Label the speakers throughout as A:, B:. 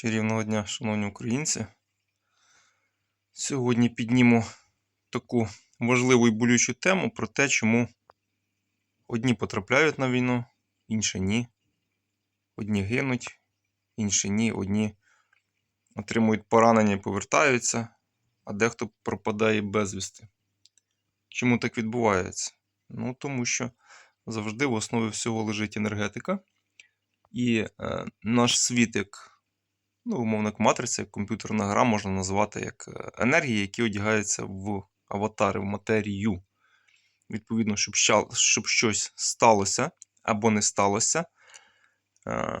A: Чарівного дня, шановні українці. Сьогодні підніму таку важливу і болючу тему про те, чому одні потрапляють на війну, інші ні. Одні гинуть, інші ні. Одні отримують поранення і повертаються, а дехто пропадає безвісти. Чому так відбувається? Ну, тому що завжди в основі всього лежить енергетика. І е, наш світ, як ну, умовно, матриця, як комп'ютерна гра можна назвати як е, енергії, які одягаються в аватари, в матерію. Відповідно, щоб, щоб щось сталося або не сталося, е,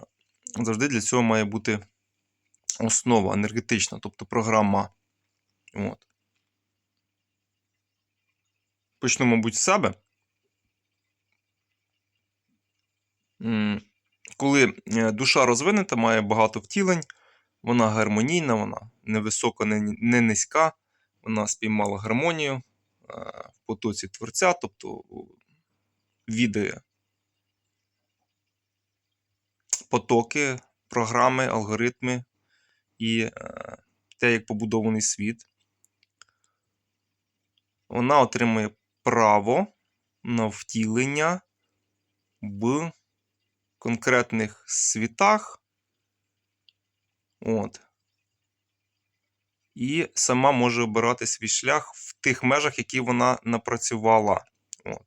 A: завжди для цього має бути основа енергетична, тобто програма. От. Почну, мабуть, з себе. Коли е, душа розвинена, має багато втілень, вона гармонійна, вона не висока, не, низька, вона спіймала гармонію е, в потоці творця, тобто відає потоки, програми, алгоритми і е, те, як побудований світ. Вона отримує право на втілення в конкретних світах. От. І сама може обирати свій шлях в тих межах, які вона напрацювала. От.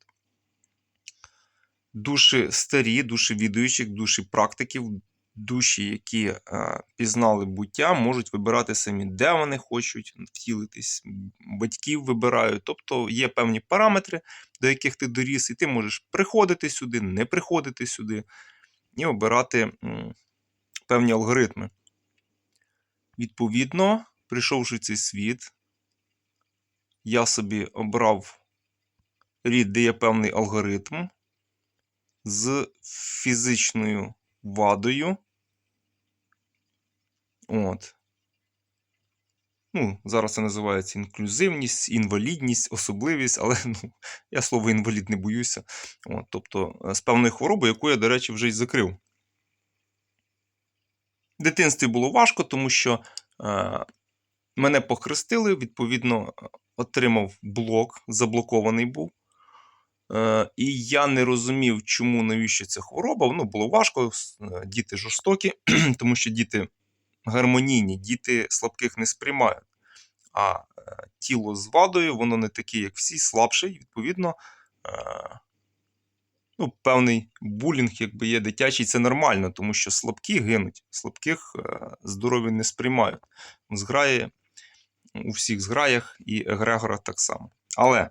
A: Душі старі, душі відуючих, душі практиків, душі, які е, пізнали буття, можуть вибирати самі, де вони хочуть втілитись, батьків вибирають. Тобто є певні параметри, до яких ти доріс, і ти можеш приходити сюди, не приходити сюди, і обирати м, певні алгоритми. Відповідно, прийшовши в цей світ, я собі обрав рід, де є певний алгоритм з фізичною вадою. От. Ну, зараз це називається інклюзивність, інвалідність, особливість, але ну, я слово інвалід не боюся. От, тобто, е, з певною хворобою, яку я, до речі, вже й закрив. Дитинстві було важко, тому що е, мене похрестили, відповідно, отримав блок, заблокований був. Е, і я не розумів, чому навіщо ця хвороба. Ну, було важко, е, діти жорстокі, тому що діти гармонійні, діти слабких не сприймають. А е, тіло з вадою, воно не таке, як всі, слабше, відповідно. Е, ну, певний булінг, якби є дитячий, це нормально, тому що слабкі гинуть, слабких е, здорові не сприймають. В зграї, у всіх зграях і егрегора так само. Але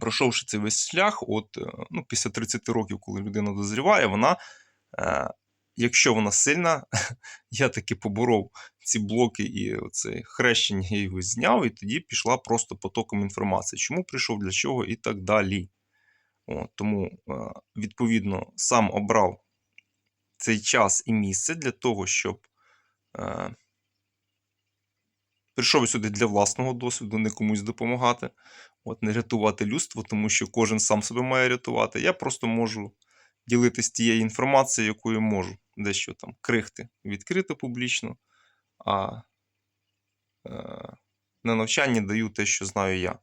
A: пройшовши цей весь шлях, от е, ну, після 30 років, коли людина дозріває, вона, е, якщо вона сильна, я таки поборов ці блоки і оце хрещення його зняв, і тоді пішла просто потоком інформації. Чому прийшов, для чого і так далі. От, тому, е, відповідно, сам обрав цей час і місце для того, щоб е, прийшов сюди для власного досвіду, не комусь допомагати, от, не рятувати людство, тому що кожен сам себе має рятувати. Я просто можу ділитися тією інформацією, якою можу. Дещо там крихти відкрито публічно, а е, на навчанні даю те, що знаю я.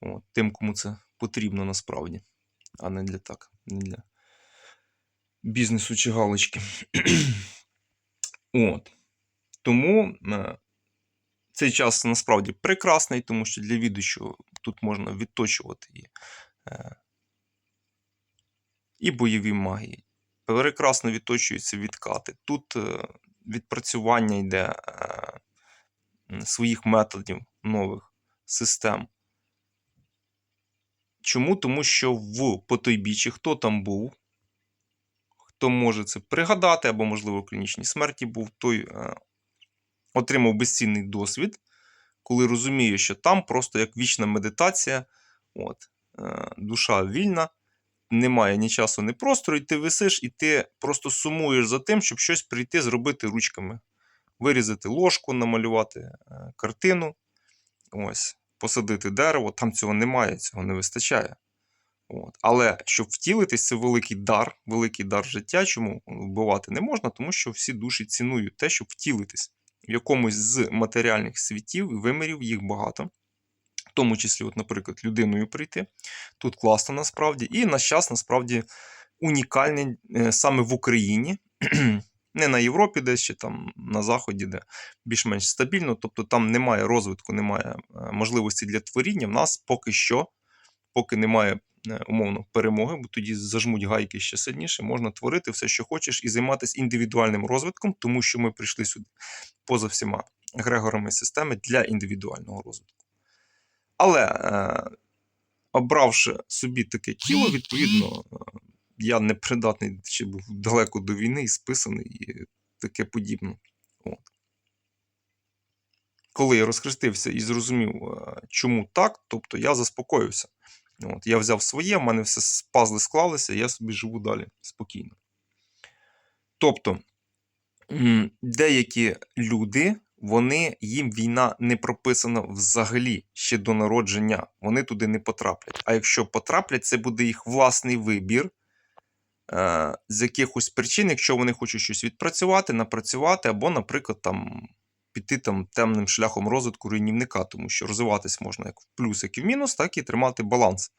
A: От, тим, кому це потрібно насправді, а не для так, не для бізнесу чи галочки. От. Тому е, цей час насправді прекрасний, тому що для відучого тут можна відточувати і, е, і бойові магії. Прекрасно відточуються відкати. Тут е, відпрацювання йде своїх методів нових систем. Чому? Тому що в потойбіччі, хто там був, хто може це пригадати, або, можливо, в клінічній смерті був, той е, отримав безцінний досвід, коли розуміє, що там просто як вічна медитація, от, е, душа вільна, немає ні часу, ні простору, і ти висиш, і ти просто сумуєш за тим, щоб щось прийти зробити ручками. Вирізати ложку, намалювати е, картину, ось, посадити дерево. Там цього немає, цього не вистачає. От. Але щоб втілитись, це великий дар, великий дар життя. Чому вбивати не можна? Тому що всі душі цінують те, щоб втілитись. В якомусь з матеріальних світів і вимірів їх багато. В тому числі, от, наприклад, людиною прийти. Тут класно насправді. І наш час насправді унікальний е, саме в Україні. Не на Європі, десь чи там на Заході, де більш-менш стабільно. Тобто там немає розвитку, немає е, можливості для творіння. В нас поки що, поки немає е, умовно перемоги, бо тоді зажмуть гайки ще сильніше, можна творити все, що хочеш, і займатися індивідуальним розвитком, тому що ми прийшли сюди поза всіма егрегорами системи для індивідуального розвитку. Але е, обравши собі таке тіло, відповідно, я не придатний ще був далеко до війни і списаний і таке подібне. От. Коли я розхрестився і зрозумів, чому так, тобто я заспокоївся. От, я взяв своє, в мене все пазли склалися, я собі живу далі спокійно. Тобто, деякі люди, вони, їм війна не прописана взагалі ще до народження. Вони туди не потраплять. А якщо потраплять, це буде їх власний вибір. Е, З якихось причин, якщо вони хочуть щось відпрацювати, напрацювати, або, наприклад, там піти там темним шляхом розвитку руйнівника, тому що розвиватись можна як в плюс, як і в мінус, так і тримати баланс.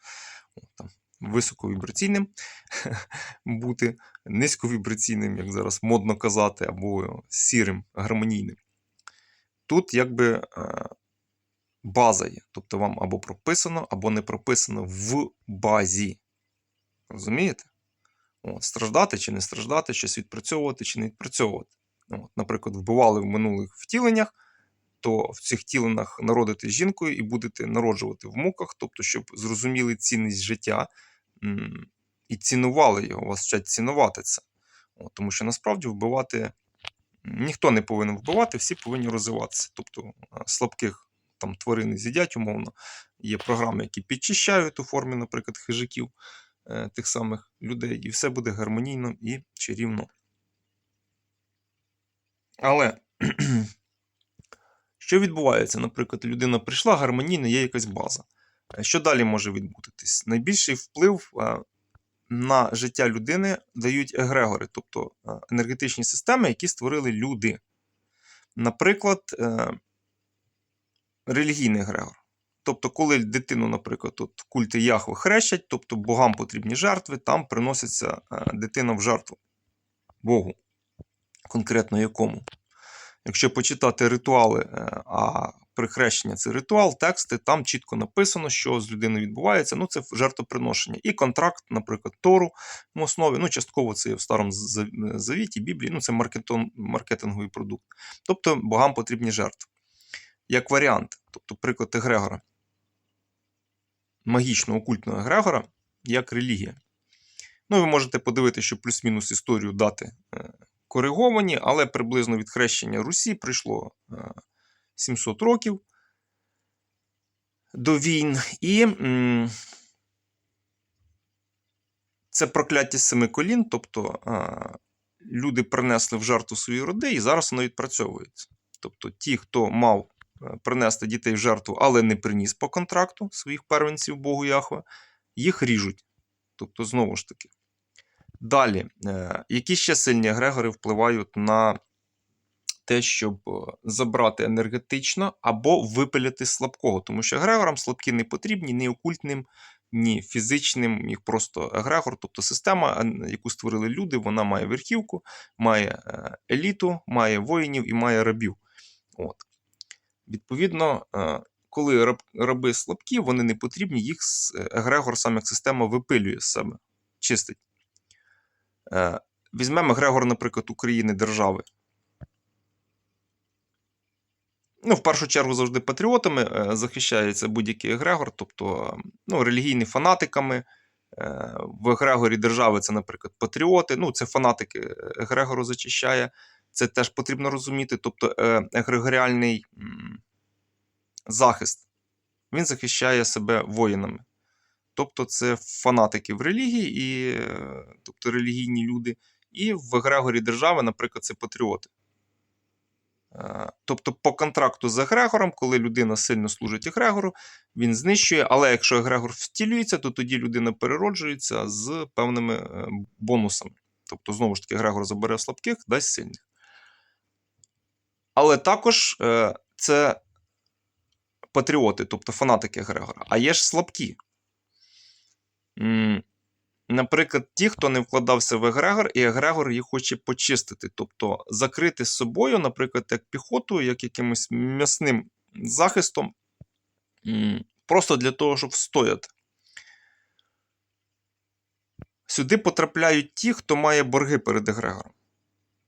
A: Там, високовібраційним бути, низьковібраційним, як зараз модно казати, або сірим, гармонійним. Тут якби е, база є. Тобто вам або прописано, або не прописано в базі. Розумієте? От, страждати чи не страждати, щось відпрацьовувати чи не відпрацьовувати. От, наприклад, вбивали в минулих втіленнях, то в цих втіленнях народите жінкою і будете народжувати в муках, тобто, щоб зрозуміли цінність життя і цінували його, вас вчать цінувати це. От, тому що насправді вбивати ніхто не повинен вбивати, всі повинні розвиватися. Тобто е, слабких там тварин з'їдять, умовно. Є програми, які підчищають у формі, наприклад, хижаків тих самих людей, і все буде гармонійно і чарівно. Але що відбувається? Наприклад, людина прийшла гармонійно, є якась база. Е, Що далі може відбутись? Найбільший вплив е, на життя людини дають егрегори, тобто е, енергетичні системи, які створили люди. Наприклад, е, релігійний егрегор. Тобто, коли дитину, наприклад, от культи Яхви хрещать, тобто богам потрібні жертви, там приноситься е, дитина в жертву Богу. Конкретно якому. Якщо почитати ритуали, е, а при хрещенні це ритуал, тексти, там чітко написано, що з людиною відбувається. Ну, це жертвоприношення. І контракт, наприклад, Тору в основі. Ну, частково це є в старому завіті, Біблії, ну це маркетинговий продукт. Тобто богам потрібні жертви. Як варіант, тобто приклад Егрегора, магічного окультного Егрегора, як релігія. Ну, ви можете подивитися, що плюс-мінус історію дати е, кориговані, але приблизно від хрещення Русі прийшло е, 700 років до війн. І це прокляття семи колін, тобто е, люди принесли в жертву свої роди, і зараз воно відпрацьовується. Тобто ті, хто мав е, принести дітей в жертву, але не приніс по контракту своїх первенців Богу Яхве, їх ріжуть. Тобто, знову ж таки. Далі, е, які ще сильні егрегори впливають на те, щоб е, забрати енергетично або випиляти слабкого, тому що егрегорам слабкі не потрібні ні окультним, ні фізичним, їх просто егрегор, тобто система, яку створили люди, вона має верхівку, має е, еліту, має воїнів і має рабів. От. Відповідно, е, коли раби слабкі, вони не потрібні, їх егрегор сам як система випилює з себе, чистить. Е, Візьмемо егрегор, наприклад, України держави. Ну, в першу чергу завжди патріотами е, захищається будь-який егрегор, тобто ну, релігійні фанатиками. В егрегорі держави це, наприклад, патріоти. Ну, це фанатики егрегору зачищає. Це теж потрібно розуміти. Тобто е, егрегоріальний захист він захищає себе воїнами. Тобто, це фанатики в релігії, і, е, тобто релігійні люди. І в егрегорі держави, наприклад, це патріоти. Е, Тобто, по контракту з егрегором, коли людина сильно служить егрегору, він знищує, але якщо егрегор втілюється, то тоді людина перероджується з певними бонусами. Тобто, знову ж таки, егрегор забере слабких, дасть сильних. Але також е, це патріоти, тобто фанатики егрегора. А є ж слабкі. Наприклад, ті, хто не вкладався в егрегор, і егрегор їх хоче почистити. Тобто закрити з собою, наприклад, як піхотою, як якимось м'ясним захистом, просто для того, щоб встояти. Сюди потрапляють ті, хто має борги перед егрегором.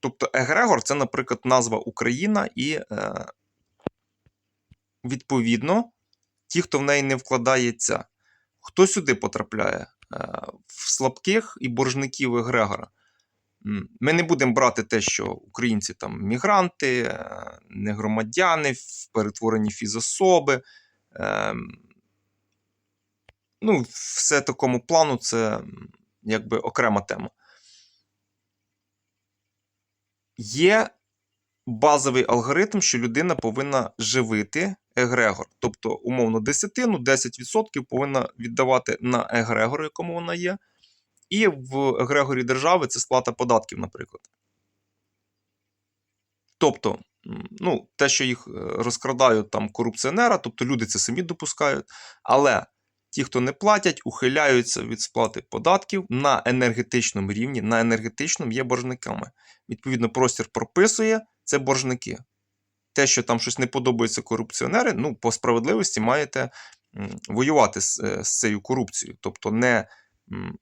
A: Тобто, егрегор це, наприклад, назва Україна, і е, відповідно, ті, хто в неї не вкладається, хто сюди потрапляє? Е, в слабких і боржників егрегора. Ми не будемо брати те, що українці там мігранти, е, не громадяни, перетворені фізособи. е, Ну, все такому плану це якби окрема тема. Є базовий алгоритм, що людина повинна живити егрегор. Тобто, умовно, десятину, 10% повинна віддавати на егрегор, якому вона є. І в егрегорі держави це сплата податків, наприклад. Тобто, ну, те, що їх е, розкрадають там корупціонера, тобто люди це самі допускають. Але ті, хто не платять, ухиляються від сплати податків на енергетичному рівні, на енергетичному є боржниками. Відповідно, простір прописує це боржники. Те, що там щось не подобається корупціонери, ну, по справедливості маєте воювати з, е, з цією корупцією. Тобто, не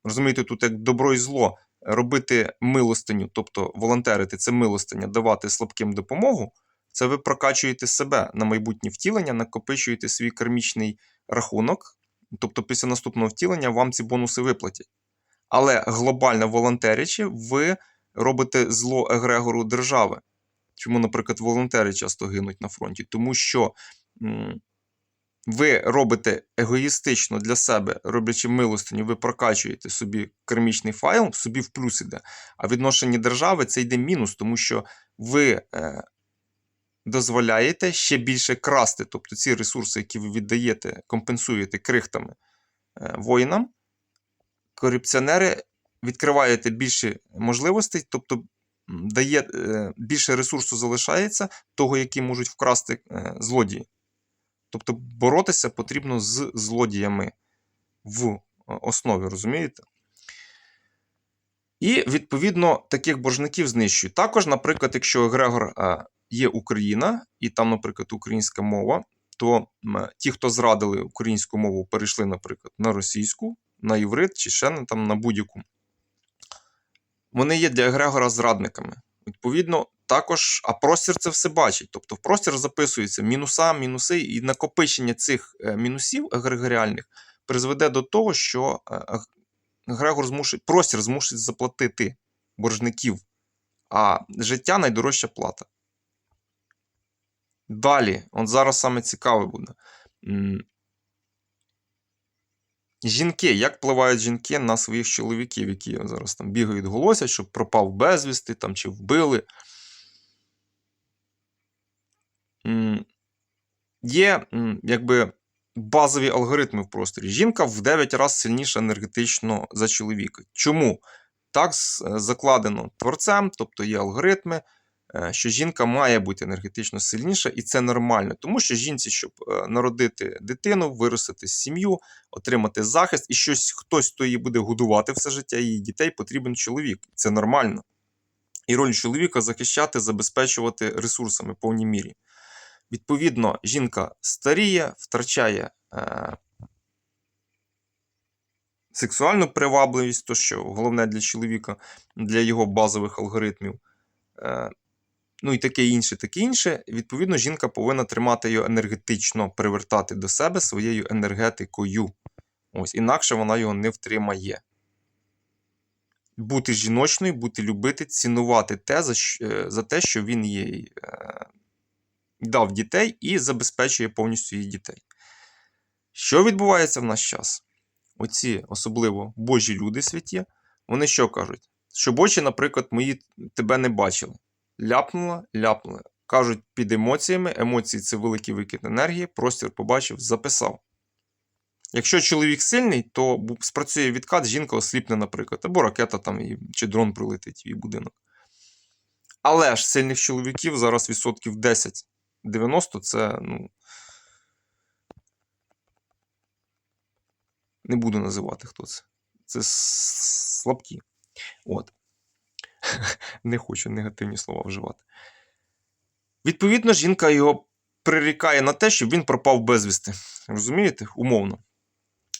A: розумієте, тут як добро і зло робити милостиню, тобто волонтерити це милостиня, давати слабким допомогу. Це ви прокачуєте себе на майбутнє втілення, накопичуєте свій кармічний рахунок. Тобто, після наступного втілення вам ці бонуси виплатять. Але глобально волонтерячи, ви робите зло егрегору держави. Чому, наприклад, волонтери часто гинуть на фронті? Тому що ви робите егоїстично для себе, роблячи милостиню, ви прокачуєте собі кармічний файл, собі в плюс іде. А відношенні держави це йде мінус, тому що ви е, дозволяєте ще більше красти. Тобто ці ресурси, які ви віддаєте, компенсуєте крихтами е, воїнам, корупціонери відкриваєте більше можливостей, тобто дає е, більше ресурсу залишається того, який можуть вкрасти е, злодії. Тобто боротися потрібно з злодіями в основі, розумієте? І, відповідно, таких боржників знищують. Також, наприклад, якщо егрегор е, є Україна, і там, наприклад, українська мова, то ті, хто зрадили українську мову, перейшли, наприклад, на російську, на єврит чи ще не там на будь-яку. Вони є для егрегора зрадниками. Відповідно, також, а простір це все бачить. Тобто в простір записуються мінуса, мінуси, і накопичення цих е, мінусів егрегоріальних призведе до того, що е, ег- егрегор змусить, простір змусить заплатити боржників, а життя найдорожча плата. Далі, от зараз саме цікаве буде. Жінки, як впливають жінки на своїх чоловіків, які зараз там бігають, голосять, щоб пропав безвісти там, чи вбили. Є якби базові алгоритми в просторі. Жінка в 9 разів сильніша енергетично за чоловіка. Чому? Так закладено творцем, тобто є алгоритми, е, що жінка має бути енергетично сильніша, і це нормально. Тому що жінці, щоб е, народити дитину, виростити сім'ю, отримати захист, і щось хтось, хто її буде годувати все життя, її дітей, потрібен чоловік. Це нормально. І роль чоловіка захищати, забезпечувати ресурсами в повній мірі. Відповідно, жінка старіє, втрачає е, сексуальну привабливість, то що головне для чоловіка, для його базових алгоритмів. Е, ну і таке інше, таке інше. Відповідно, жінка повинна тримати його енергетично, привертати до себе своєю енергетикою. Ось, інакше вона його не втримає. Бути жіночною, бути любити, цінувати те, за, е, за те, що він їй е, дав дітей і забезпечує повністю її дітей. Що відбувається в наш час? Оці, особливо божі люди святі, вони що кажуть? Щоб очі, наприклад, мої тебе не бачили. Ляпнула, ляпнула. кажуть під емоціями. Емоції це великий викид енергії. Простір побачив, записав. Якщо чоловік сильний, то спрацює відкат, жінка осліпне, наприклад, або ракета там чи дрон прилетить в її будинок. Але ж сильних чоловіків зараз відсотків 10-90 це, ну. Не буду називати, хто це. Це слабкі. От. Не хочу негативні слова вживати. Відповідно, жінка його прирікає на те, щоб він пропав безвісти. Розумієте? Умовно.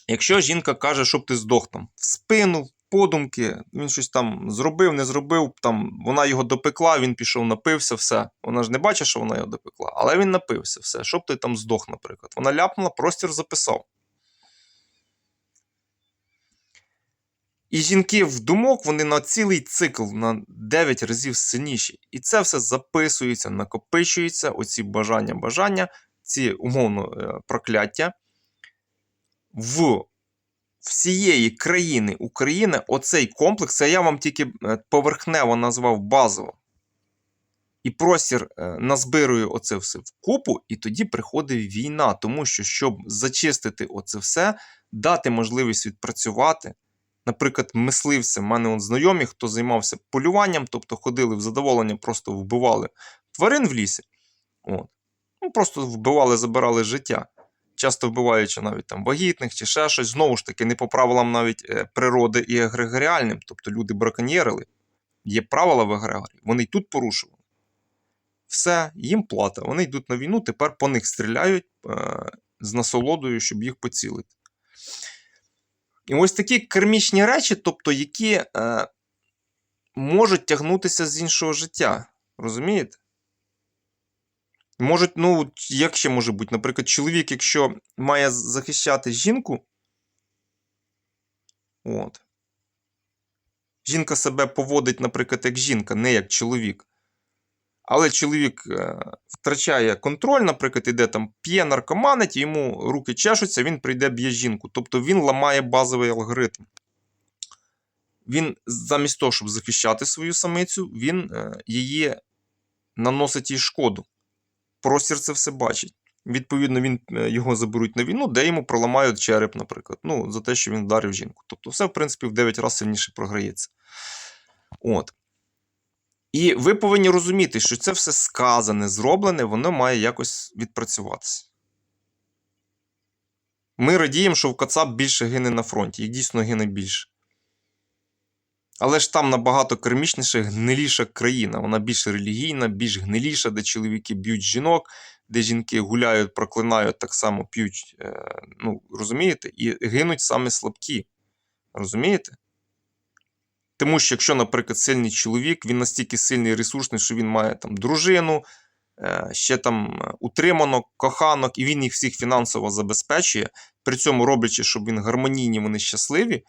A: Якщо жінка каже, щоб ти здох там в спину, в подумки, він щось там зробив, не зробив, там вона його допекла, він пішов, напився, все. Вона ж не бачить, що вона його допекла, але він напився, все. Щоб ти там здох, наприклад. Вона ляпнула, простір записав. І жінки в думок вони на цілий цикл на 9 разів сильніші. І це все записується, накопичується, оці бажання, бажання, ці умовно е, прокляття. В всієї країни України оцей комплекс, це я вам тільки е, поверхнево назвав базово. І простір е, назбирує оце все в купу, і тоді приходить війна. Тому що, щоб зачистити оце все, дати можливість відпрацювати. Наприклад, мисливця, в мене от знайомі, хто займався полюванням, тобто ходили в задоволення, просто вбивали тварин в лісі. От. Ну, просто вбивали, забирали життя. Часто вбиваючи навіть там вагітних чи ще щось. Знову ж таки, не по правилам навіть е, природи і егрегоріальним. Тобто люди браконьєрили. Є правила в егрегорі, вони й тут порушували. Все, їм плата. Вони йдуть на війну, тепер по них стріляють е, з насолодою, щоб їх поцілити. І ось такі кермічні речі, тобто, які е, можуть тягнутися з іншого життя. Розумієте? Можуть, ну, як ще може бути? Наприклад, чоловік, якщо має захищати жінку, от, жінка себе поводить, наприклад, як жінка, не як чоловік. Але чоловік е, втрачає контроль, наприклад, іде там п'є, наркоманить, йому руки чешуться, він прийде б'є жінку. Тобто він ламає базовий алгоритм. Він замість того, щоб захищати свою самицю, він е, її наносить їй шкоду. Простір це все бачить. Відповідно, він, е, його заберуть на війну, де йому проламають череп, наприклад. Ну, за те, що він вдарив жінку. Тобто, все, в принципі, в 9 разів сильніше програється. От. І ви повинні розуміти, що це все сказане, зроблене, воно має якось відпрацюватися. Ми радіємо, що в Кацап більше гине на фронті, їх дійсно гине більше. Але ж там набагато кермічніша, гниліша країна. Вона більш релігійна, більш гниліша, де чоловіки б'ють жінок, де жінки гуляють, проклинають, так само п'ють. Е, ну, розумієте? І гинуть саме слабкі. Розумієте? Тому що, якщо, наприклад, сильний чоловік, він настільки сильний і ресурсний, що він має там дружину, е, ще там е, утриманок, коханок, і він їх всіх фінансово забезпечує, при цьому роблячи, щоб він гармонійні, вони щасливі,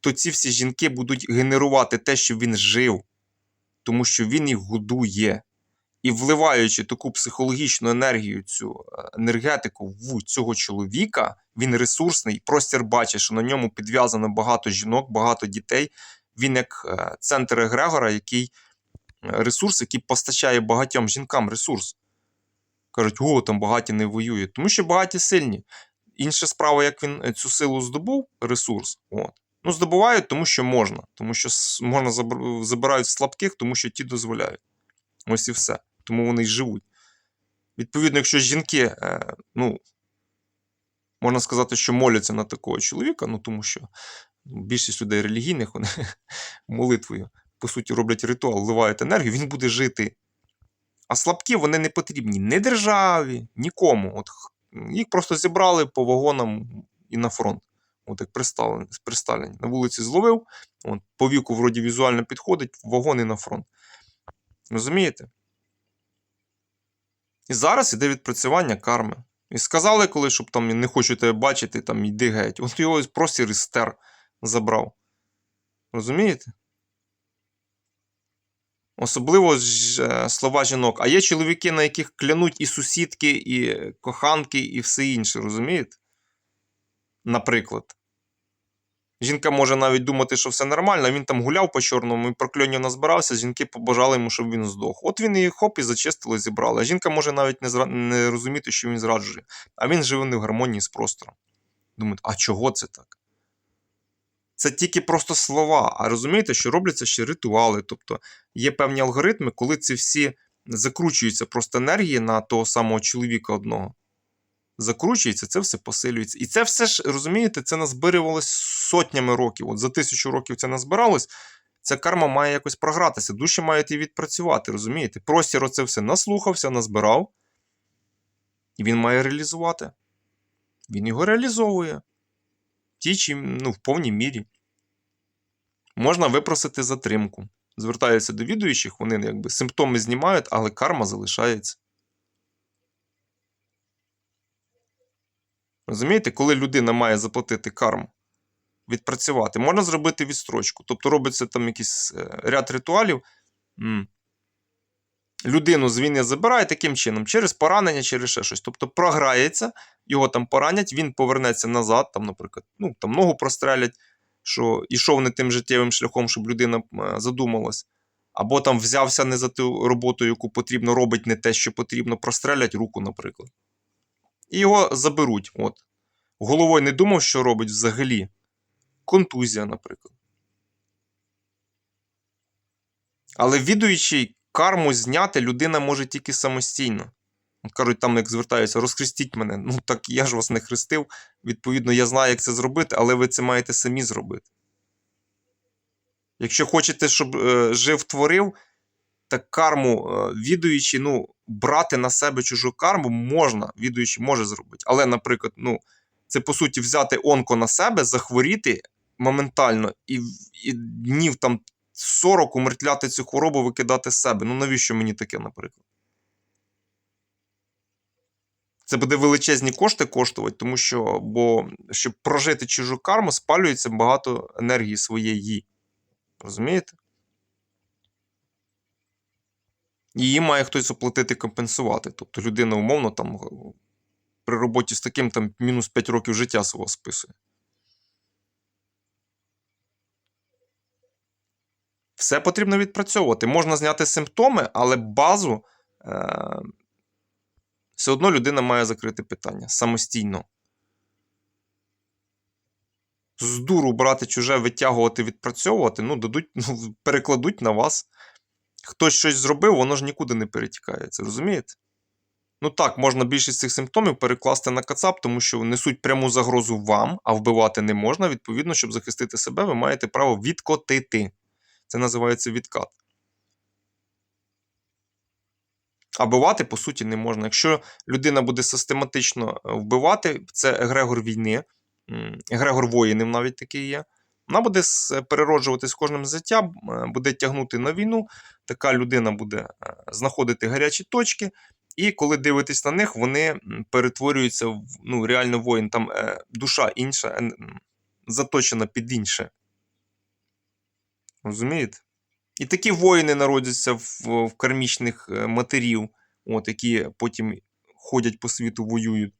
A: то ці всі жінки будуть генерувати те, що він жив, тому що він їх годує. І вливаючи таку психологічну енергію, цю е, енергетику в цього чоловіка, він ресурсний, простір бачить, що на ньому підв'язано багато жінок, багато дітей. Він як е, центр егрегора, який е, ресурс, який постачає багатьом жінкам ресурс. Кажуть, о, там багаті не воюють. Тому що багаті сильні. Інша справа, як він е, цю силу здобув, ресурс. От. Ну, здобувають, тому що можна. Тому що можна забирають слабких, тому що ті дозволяють. Ось і все. Тому вони й живуть. Відповідно, якщо жінки, ну, можна сказати, що моляться на такого чоловіка, ну тому що більшість людей релігійних, вони молитвою, по суті, роблять ритуал, вливають енергію, він буде жити. А слабкі вони не потрібні ні державі, нікому. От їх просто зібрали по вагонам і на фронт. От як при Сталіні. На вулиці зловив, от, по віку вроді візуально підходить, вагон і на фронт. Розумієте? І зараз іде відпрацювання карми. І сказали коли, щоб там не хочу тебе бачити, там йди геть. От його простір із стер забрав. Розумієте? Особливо ж, е, слова жінок. А є чоловіки, на яких клянуть і сусідки, і коханки, і все інше, розумієте? Наприклад. Жінка може навіть думати, що все нормально, він там гуляв по чорному і прокльонів назбирався, жінки побажали йому, щоб він здох. От він її хоп і зачистили, зібрали. А жінка може навіть не, зра... не розуміти, що він зраджує. А він живе не в гармонії з простором. Думають, а чого це так? Це тільки просто слова. А розумієте, що робляться ще ритуали. Тобто є певні алгоритми, коли ці всі закручуються просто енергії на того самого чоловіка одного. Закручується, це все посилюється. І це все ж, розумієте, це назбирювалось сотнями років. От за тисячу років це назбиралось. Ця карма має якось програтися, душі мають і відпрацювати, розумієте? Простір оце все наслухався, назбирав, і він має реалізувати. Він його реалізовує. Тій ну, в повній мірі. Можна випросити затримку. Звертаються до відуючих, вони якби симптоми знімають, але карма залишається. Розумієте, коли людина має заплатити карму, відпрацювати, можна зробити відстрочку. Тобто робиться там якийсь е, ряд ритуалів. Людину з війни забирає таким чином, через поранення, через ще щось. Тобто програється, його там поранять, він повернеться назад, там, наприклад, ну, там ногу прострелять, що йшов не тим життєвим шляхом, щоб людина е, задумалась. Або там взявся не за ту роботу, яку потрібно, робить не те, що потрібно, прострелять руку, наприклад. І його заберуть. От. Головою не думав, що робить взагалі. Контузія, наприклад. Але відуючи карму зняти, людина може тільки самостійно. Кажуть, там, як звертаються, розхрестіть мене. Ну так я ж вас не хрестив. Відповідно, я знаю, як це зробити, але ви це маєте самі зробити. Якщо хочете, щоб е, жив творив, так карму е, відуючи, ну, брати на себе чужу карму можна, відуючи може зробити. Але, наприклад, ну, це по суті взяти онко на себе, захворіти моментально і, і днів там 40 умертвляти цю хворобу, викидати з себе. Ну навіщо мені таке, наприклад? Це буде величезні кошти коштувати, тому що, бо щоб прожити чужу карму, спалюється багато енергії своєї. Розумієте? Її має хтось оплатити компенсувати. Тобто людина, умовно, там при роботі з таким там мінус 5 років життя свого списує. Все потрібно відпрацьовувати. Можна зняти симптоми, але базу е- все одно людина має закрити питання самостійно. З дуру брати чуже, витягувати, відпрацьовувати, ну, дадуть, ну, перекладуть на вас. Хтось щось зробив, воно ж нікуди не перетікає. Це розумієте? Ну так, можна більшість цих симптомів перекласти на кацап, тому що несуть пряму загрозу вам, а вбивати не можна. Відповідно, щоб захистити себе, ви маєте право відкотити. Це називається відкат. А вбивати, по суті, не можна. Якщо людина буде систематично вбивати, це егрегор війни, егрегор воїнів навіть такий є. Вона буде перероджуватись кожним життям, буде тягнути на війну. Така людина буде знаходити гарячі точки. І коли дивитесь на них, вони перетворюються в ну, реально воїн. Там е, душа інша, е, заточена під інше. Розумієте? І такі воїни народяться в, в кармічних матерів, от, які потім ходять по світу, воюють.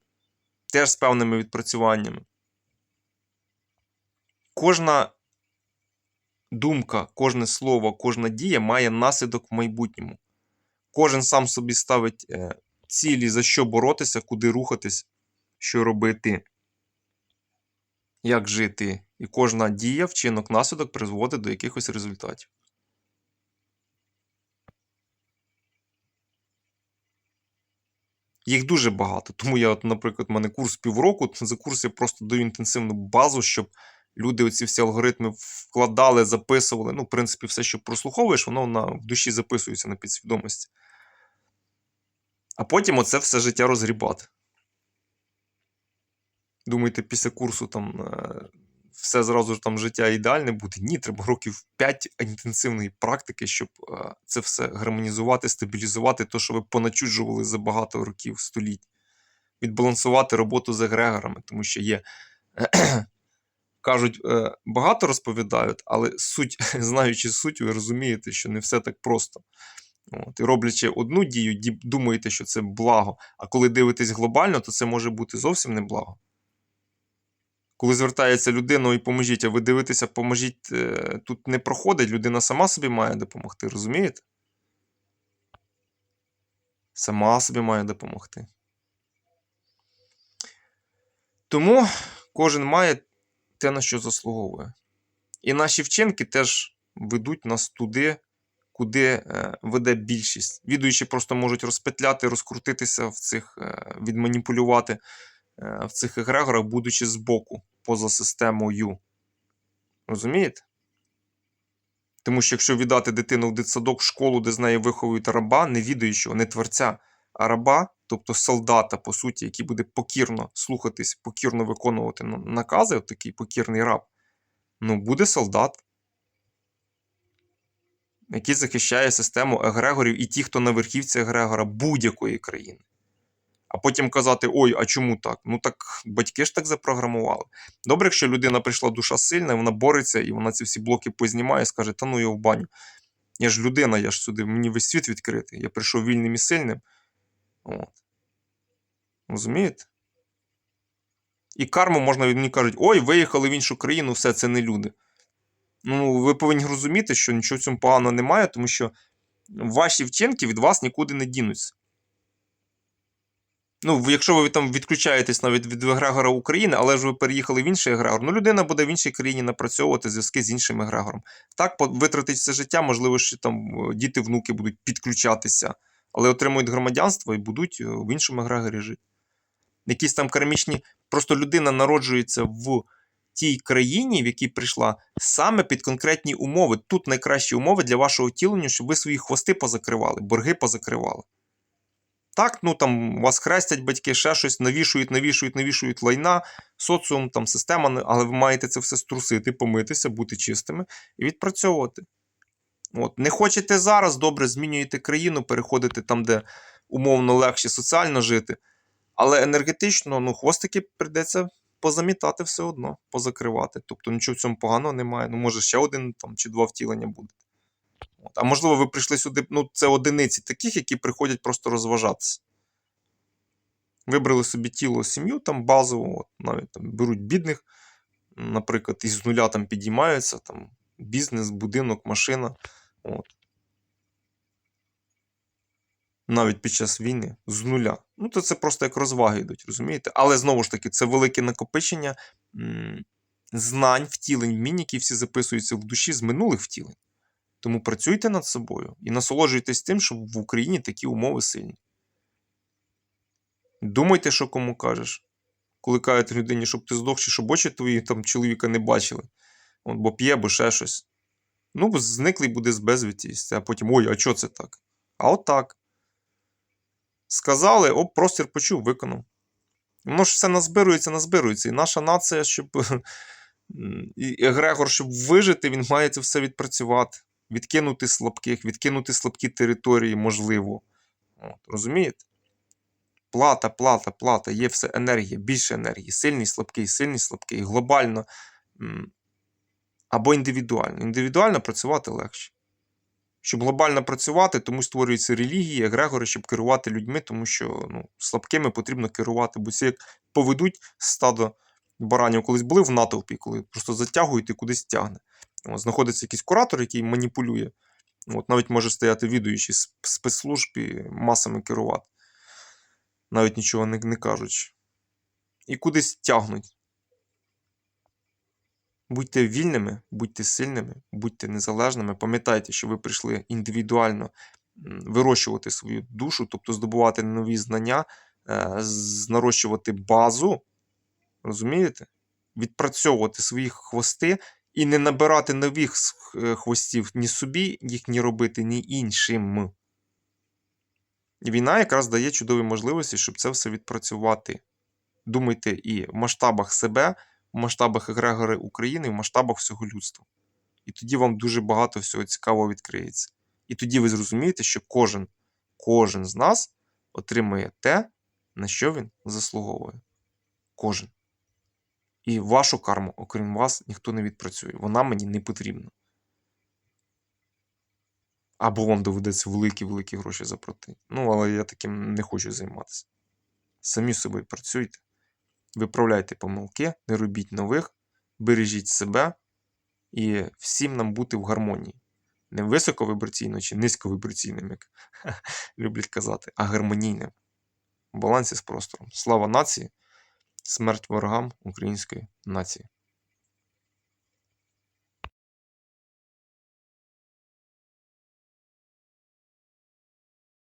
A: Теж з певними відпрацюваннями. Кожна думка, кожне слово, кожна дія має наслідок в майбутньому. Кожен сам собі ставить е, цілі, за що боротися, куди рухатись, що робити, як жити. І кожна дія, вчинок, наслідок призводить до якихось результатів. Їх дуже багато. Тому я, от, наприклад, в мене курс півроку. За курс я просто даю інтенсивну базу, щоб люди оці всі алгоритми вкладали, записували. Ну, в принципі, все, що прослуховуєш, воно на, в душі записується на підсвідомості. А потім оце все життя розгрібати. Думаєте, після курсу там е, все зразу ж там життя ідеальне буде? Ні, треба років 5 інтенсивної практики, щоб е, це все гармонізувати, стабілізувати, то, що ви поначуджували за багато років, століть. Відбалансувати роботу з егрегорами, тому що є. Кажуть, е, багато розповідають, але суть, знаючи суть, ви розумієте, що не все так просто. От, І роблячи одну дію, думаєте, що це благо. А коли дивитесь глобально, то це може бути зовсім не благо. Коли звертається людина і поможіть, а ви дивитеся, поможіть, е, тут не проходить, людина сама собі має допомогти, розумієте? Сама собі має допомогти. Тому кожен має те, на що заслуговує. І наші вчинки теж ведуть нас туди, куди е, веде більшість. Відуючі просто можуть розпетляти, розкрутитися в цих, е, відманіпулювати в цих егрегорах, будучи збоку, поза системою. Розумієте? Тому що якщо віддати дитину в дитсадок, в школу, де з нею виховують раба, не відаючого, не творця, а раба, тобто солдата, по суті, який буде покірно слухатись, покірно виконувати ну, накази, от такий покірний раб, ну буде солдат, який захищає систему егрегорів і ті, хто на верхівці егрегора будь-якої країни. А потім казати: ой, а чому так? Ну так батьки ж так запрограмували. Добре, якщо людина прийшла душа сильна, вона бореться і вона ці всі блоки познімає і скаже: та ну його в баню. Я ж людина, я ж сюди, мені весь світ відкритий. Я прийшов вільним і сильним. От. Розумієте? І карму можна мені кажуть, ой, виїхали в іншу країну, все це не люди. Ну, ви повинні розуміти, що нічого в цьому поганого немає, тому що ваші вчинки від вас нікуди не дінуться. Ну, якщо ви там відключаєтесь навіть від егрегора України, але ж ви переїхали в інший егрегор, ну людина буде в іншій країні напрацьовувати зв'язки з іншим егрегором. Так, витратить все життя, можливо, що там е, діти, внуки будуть підключатися, але отримують громадянство і будуть е, в іншому егрегорі жити. Якісь там кармічні. Просто людина народжується в тій країні, в якій прийшла, саме під конкретні умови. Тут найкращі умови для вашого втілення, щоб ви свої хвости позакривали, борги позакривали. Так, ну там вас хрестять батьки, ще щось, навішують, навішують, навішують лайна, соціум, там система, але ви маєте це все струсити, помитися, бути чистими і відпрацьовувати. От. Не хочете зараз, добре, змінюєте країну, переходите там, де умовно легше соціально жити, але енергетично, ну, хвостики прийдеться позамітати все одно, позакривати. Тобто нічого в цьому поганого немає. Ну, може, ще один там, чи два втілення буде. А можливо, ви прийшли сюди, ну, це одиниці таких, які приходять просто розважатися. Вибрали собі тіло, сім'ю там базову, от, навіть там беруть бідних, наприклад, і з нуля там підіймаються, там бізнес, будинок, машина. От. Навіть під час війни з нуля. Ну, то це просто як розваги йдуть, розумієте? Але знову ж таки, це велике накопичення знань, втілень, вмінь, які всі записуються в душі з минулих втілень. Тому працюйте над собою і насолоджуйтесь тим, щоб в Україні такі умови сильні. Думайте, що кому кажеш. Коли кажете людині, щоб ти здох, чи щоб очі твої там чоловіка не бачили, От, бо п'є, бо ще щось. Ну, зниклий буде з безвісті, а потім ой, а чого це так? А от так. Сказали, оп, простір почув, виконав. Воно ж все назбирується, назбирується. І наша нація, щоб і Егрегор, щоб вижити, він має це все відпрацювати. Відкинути слабких, відкинути слабкі території, можливо. От, розумієте? Плата, плата, плата, є все енергія, більше енергії. Сильний, слабкий, сильний, слабкий, глобально або індивідуально. Індивідуально працювати легше. Щоб глобально працювати, тому створюються релігії, егрегори, щоб керувати людьми, тому що ну, слабкими потрібно керувати, бо це як поведуть стадо баранів. Колись були в натовпі, коли просто затягують і кудись тягне. Знаходиться якийсь куратор, який маніпулює. От, навіть може стояти відуючий спецслужб і масами керувати, навіть нічого не, не кажучи. І кудись тягнуть. Будьте вільними, будьте сильними, будьте незалежними. Пам'ятайте, що ви прийшли індивідуально вирощувати свою душу, тобто здобувати нові знання, е, нарощувати базу, розумієте? Відпрацьовувати свої хвости і не набирати нових е, хвостів ні собі, їх ні робити, ні іншим. Війна якраз дає чудові можливості, щоб це все відпрацювати. Думайте і в масштабах себе, в масштабах егрегори України, в масштабах всього людства. І тоді вам дуже багато всього цікавого відкриється. І тоді ви зрозумієте, що кожен, кожен з нас отримує те, на що він заслуговує. Кожен. І вашу карму, окрім вас, ніхто не відпрацює. Вона мені не потрібна. Або вам доведеться великі-великі гроші заплатити. Ну, але я таким не хочу займатися. Самі з працюйте виправляйте помилки, не робіть нових, бережіть себе і всім нам бути в гармонії. Не високовібраційно чи низьковібраційним, як люблять казати, а гармонійним. В балансі з простором. Слава нації, смерть ворогам української нації.